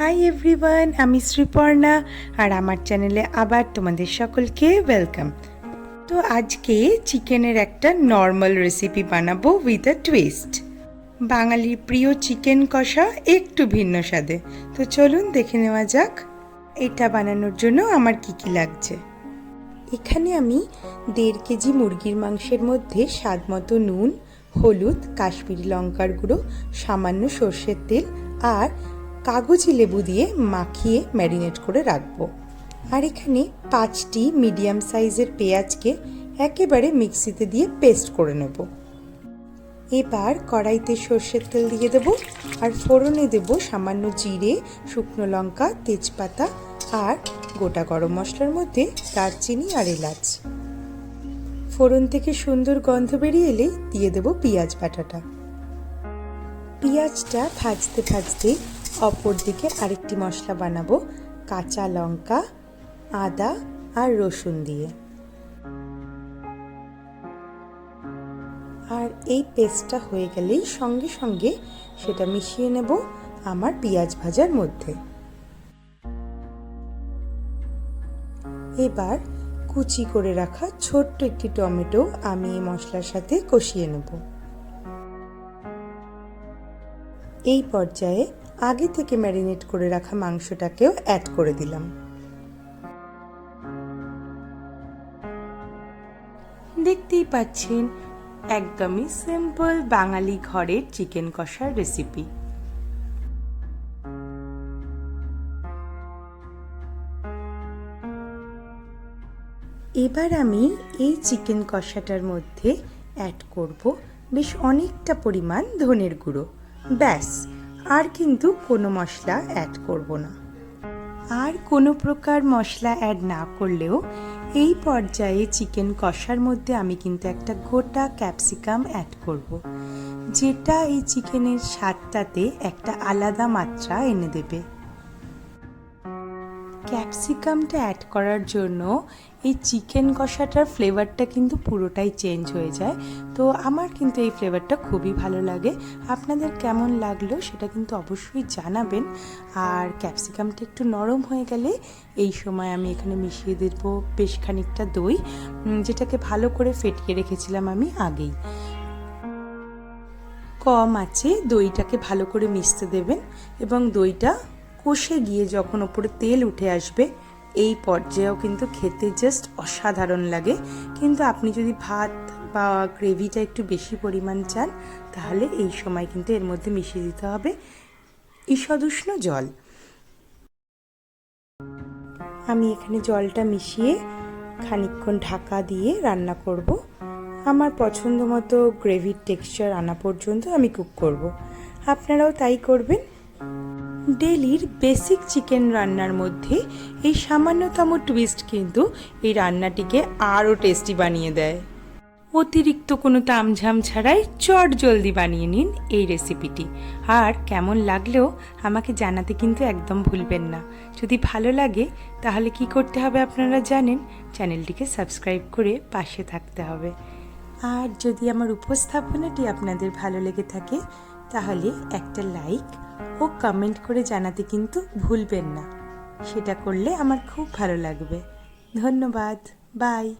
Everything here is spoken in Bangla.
হাই এভরিওয়ান আমি শ্রীপর্ণা আর আমার চ্যানেলে আবার তোমাদের সকলকে ওয়েলকাম তো আজকে চিকেনের একটা নর্মাল রেসিপি বানাবো উইথ আ টুইস্ট বাঙালির প্রিয় চিকেন কষা একটু ভিন্ন স্বাদে। তো চলুন দেখে নেওয়া যাক, এটা বানানোর জন্য আমার কি কি লাগছে। এখানে আমি দেড় কেজি মুরগির মাংসের মধ্যে স্বাদ মতো নুন, হলুদ, কাশ্মীরি লঙ্কার গুঁড়ো, সামান্য সর্ষের তেল আর কাগজি লেবু দিয়ে মাখিয়ে ম্যারিনেট করে রাখব। আর এখানে পাঁচটি মিডিয়াম সাইজের পেঁয়াজকে একেবারে মিক্সিতে দিয়ে পেস্ট করে নেব। এবার কড়াইতে সর্ষের তেল দিয়ে দেব আর ফোড়নে দেব সামান্য জিরে, শুকনো লঙ্কা, তেজপাতা আর গোটা গরম মশলার মধ্যে দারচিনি আর এলাচ। ফোড়ন থেকে সুন্দর গন্ধ বেরিয়ে এলেই দিয়ে দেব পেঁয়াজ বাটাটা। পেঁয়াজটা ভাজতে ভাজতে অপর দিকে আরেকটি মশলা বানাবো, কাঁচা লঙ্কা, আদা আর রসুন দিয়ে। আর এই পেস্টটা হয়ে গেলেই সঙ্গে সঙ্গে সেটা মিশিয়ে নেব আমার পেঁয়াজ ভাজার মধ্যে। এবার কুচি করে রাখা ছোট্ট একটি টমেটো আমি এই মশলার সাথে কষিয়ে নেব। এই পর্যায়ে আগে থেকে ম্যারিনেট করে রাখা মাংসটাকেও অ্যাড করে দিলাম। দেখতেই পাচ্ছেন, একদমই সিম্পল বাঙালি ঘরের চিকেন কষার রেসিপি এবার আমি এই চিকেন কষাটার মধ্যে অ্যাড করব বেশ অনেকটা পরিমাণ ধনের গুঁড়ো। ব্যাস আর কিন্তু কোনো মশলা অ্যাড করব না আর কোনো প্রকার মশলা অ্যাড না করলেও এই পর্যায়ে চিকেন কষার মধ্যে আমি কিন্তু একটা গোটা ক্যাপসিকাম অ্যাড করব। যেটা এই চিকেনের স্বাদটাতে একটা আলাদা মাত্রা এনে দেবে ক্যাপসিকামটা অ্যাড করার জন্য এই চিকেন কষাটার ফ্লেভারটা কিন্তু পুরোটাই চেঞ্জ হয়ে যায়। তো আমার কিন্তু এই ফ্লেভারটা খুবই ভালো লাগে। আপনাদের কেমন লাগল সেটা কিন্তু অবশ্যই জানাবেন। আর ক্যাপসিকামটা একটু নরম হয়ে গেলে এই সময় আমি এখানে মিশিয়ে দেব বেশ খানিকটা দই যেটাকে ভালো করে ফেটিয়ে রেখেছিলাম আমি আগেই। কম আছে, দইটাকে ভালো করে মিশতে দেবেন এবং দইটা কষে গিয়ে যখন ওপরে তেল উঠে আসবে, এই পর্যায়েও কিন্তু খেতে জাস্ট অসাধারণ লাগে। কিন্তু আপনি যদি ভাত বা গ্রেভিটা একটু বেশি পরিমাণ চান, তাহলে এই সময় কিন্তু এর মধ্যে মিশিয়ে দিতে হবে ঈষদুষ্ণ জল। আমি এখানে জলটা মিশিয়ে খানিকক্ষণ ঢাকা দিয়ে রান্না করব। আমার পছন্দ মতো গ্রেভির টেক্সচার আনা পর্যন্ত আমি কুক করব। আপনারাও তাই করবেন। ডেলির বেসিক চিকেন রান্নার মধ্যে এই সামান্যতম টুইস্ট কিন্তু এই রান্নাটিকে আরও টেস্টি বানিয়ে দেয়। অতিরিক্ত কোনো তামঝাম ছাড়াই চট জলদি বানিয়ে নিন এই রেসিপিটি। আর কেমন লাগলেও আমাকে জানাতে কিন্তু একদম ভুলবেন না। যদি ভালো লাগে, তাহলে কি করতে হবে আপনারা জানেন? চ্যানেলটিকে সাবস্ক্রাইব করে পাশে থাকতে হবে। আর যদি আমার উপস্থাপনাটি আপনাদের ভালো লেগে থাকে, তাহলে একটা লাইক ও কমেন্ট করে জানাতে কিন্তু ভুলবেন না। সেটা করলে আমার খুব ভালো লাগবে। ধন্যবাদ। বাই